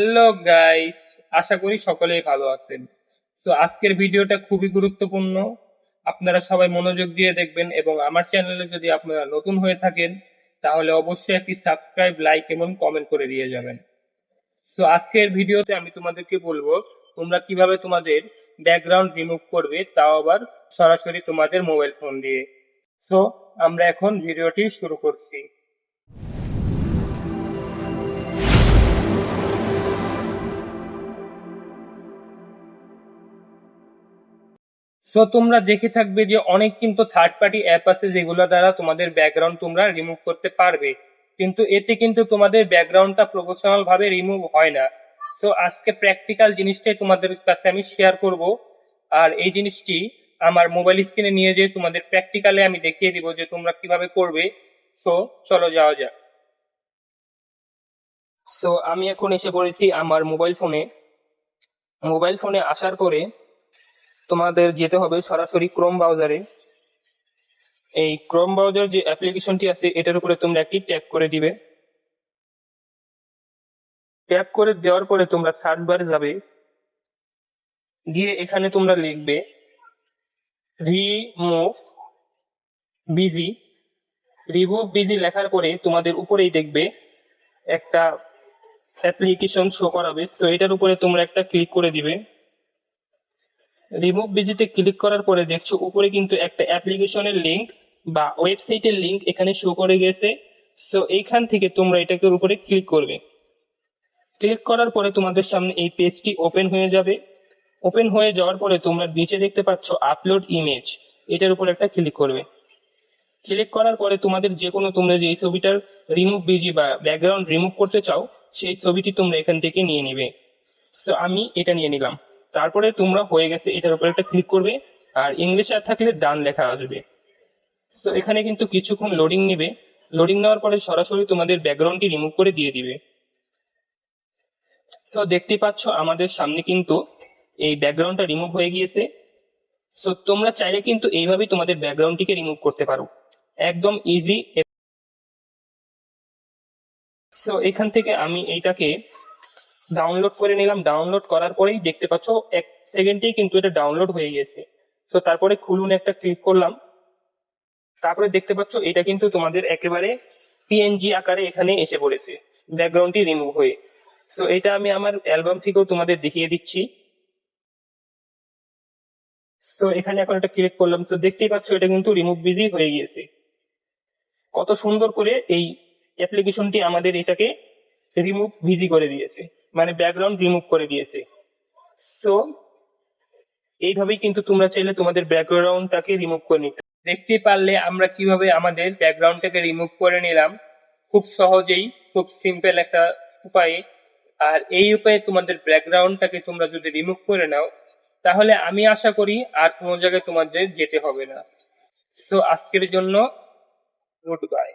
Hello guys, আশা করি সকলেই ভালো আছেন। সো আজকের ভিডিওটা খুবই গুরুত্বপূর্ণ। আপনারা সবাই মনোযোগ দিয়ে দেখবেন এবং আমার চ্যানেলে যদি আপনারা নতুন হয়ে থাকেন, তাহলে অবশ্যই একটি সাবস্ক্রাইব, লাইক এবং কমেন্ট করে দিয়ে যাবেন। সো আজকের ভিডিওতে আমি তোমাদেরকে বলব, তোমরা কীভাবে তোমাদের ব্যাকগ্রাউন্ড রিমুভ করবে, তাও আবার সরাসরি তোমাদের মোবাইল ফোন দিয়ে। সো আমরা এখন ভিডিওটি শুরু করছি। সো তোমরা দেখে থাকবে যে অনেক কিন্তু থার্ড পার্টি অ্যাপ আছে যেগুলো দ্বারা তোমাদের ব্যাকগ্রাউন্ড তোমরা রিমুভ করতে পারবে। কিন্তু এতে কিন্তু তোমাদের ব্যাকগ্রাউন্ডটা প্রফেশনাল ভাবে রিমুভ হয় না। সো আজকে প্র্যাকটিক্যাল জিনিসটাই তোমাদের কাছে আমি শেয়ার করব। আর এই জিনিসটি আমার মোবাইল স্ক্রিনে নিয়ে যেয়ে তোমাদের প্র্যাকটিক্যালে আমি দেখিয়ে দিব যে তোমরা কীভাবে করবে। সো চলো যাওয়া যাক। সো আমি এখন এসে পড়েছি আমার মোবাইল ফোনে মোবাইল ফোনে আসার পরে তোমাদের যেতে হবে সরাসরি ক্রোম ব্রাউজারে এই ক্রোম ব্রাউজার যে অ্যাপ্লিকেশনটি আছে, এটার উপরে তোমরা একটি ট্যাপ করে দিবে। ট্যাপ করে দেওয়ার পরে তোমরা সার্চ বারে যাবে। গিয়ে এখানে তোমরা লিখবে রিমুভ বিজি রিমুভ বিজি লেখার পরে তোমাদের উপরেই দেখবে একটা অ্যাপ্লিকেশন শো করাবে। সো এটার উপরে তোমরা একটা ক্লিক করে দিবে। রিমুভ বিজিতে ক্লিক করার পরে দেখছ উপরে কিন্তু একটা অ্যাপ্লিকেশনের লিঙ্ক বা ওয়েবসাইটের লিঙ্ক এখানে শো করে গেছে। সো এইখান থেকে তোমরা এটাকে উপরে ক্লিক করবে। ক্লিক করার পরে তোমাদের সামনে এই পেজটি ওপেন হয়ে যাবে। ওপেন হয়ে যাওয়ার পরে তোমরা নিচে দেখতে পাচ্ছ আপলোড ইমেজ এটার উপর একটা ক্লিক করবে। ক্লিক করার পরে তোমাদের যে কোনো তোমরা যে ছবিটার রিমুভ বিজি বা ব্যাকগ্রাউন্ড রিমুভ করতে চাও, সেই ছবিটি তোমরা এখান থেকে নিয়ে নিবে। সো আমি এটা নিয়ে নিলাম। তারপরে তোমরা হয়ে গেছে, এটার উপর একটা ক্লিক করবে, আর ইংলিশে আর থাকলে ডান লেখা আসবে। সো এখানে কিন্তু কিছুক্ষণ লোডিং নেবে। লোডিং নেওয়ার পরে সরাসরি তোমাদের ব্যাকগ্রাউন্ডটি রিমুভ করে দিয়ে দিবে। সো দেখতে পাচ্ছ আমাদের সামনে কিন্তু এই ব্যাকগ্রাউন্ডটা রিমুভ হয়ে গিয়েছে। সো তোমরা চাইলে কিন্তু এইভাবেই তোমাদের ব্যাকগ্রাউন্ডটিকে রিমুভ করতে পারো। একদম ইজি সো এখান থেকে আমি এইটাকে ডাউনলোড করে নিলাম। ডাউনলোড করার পরেই দেখতে পাচ্ছ এক সেকেন্ডেই কিন্তু এটা ডাউনলোড হয়ে গেছে। সো তারপরে খুলুন একটা ক্লিক করলাম। তারপরে দেখতে পাচ্ছ এটা কিন্তু তোমাদের একেবারে পিএনজি আকারে এখানে এসে পড়েছে ব্যাকগ্রাউন্ডটি রিমুভ হয়ে। সো এটা আমি আমার অ্যালবাম থেকেও তোমাদের দেখিয়ে দিচ্ছি। সো এখানে এখন একটা ক্লিক করলাম। সো দেখতেই পাচ্ছ এটা কিন্তু রিমুভ বিজি হয়ে গিয়েছে। কত সুন্দর করে এই অ্যাপ্লিকেশনটি আমাদের এটাকে রিমুভ ভিজি করে দিয়েছে। মানে ব্যাকগ্রাউন্ড রিমুভ করে দিয়েছে। সো এইভাবেই কিন্তু তোমরা চাইলে তোমাদের ব্যাকগ্রাউন্ডটাকে রিমুভ করে নিতে দেখতে পারলে আমরা কীভাবে আমাদের ব্যাকগ্রাউন্ডটাকে রিমুভ করে নিলাম, খুব সহজেই, খুব সিম্পল একটা উপায়ে। আর এই উপায়ে তোমাদের ব্যাকগ্রাউন্ডটাকে তোমরা যদি রিমুভ করে নাও, তাহলে আমি আশা করি আর কোনো জায়গায় তোমাদের যেতে হবে না। সো আজকের জন্য, গুড বাই।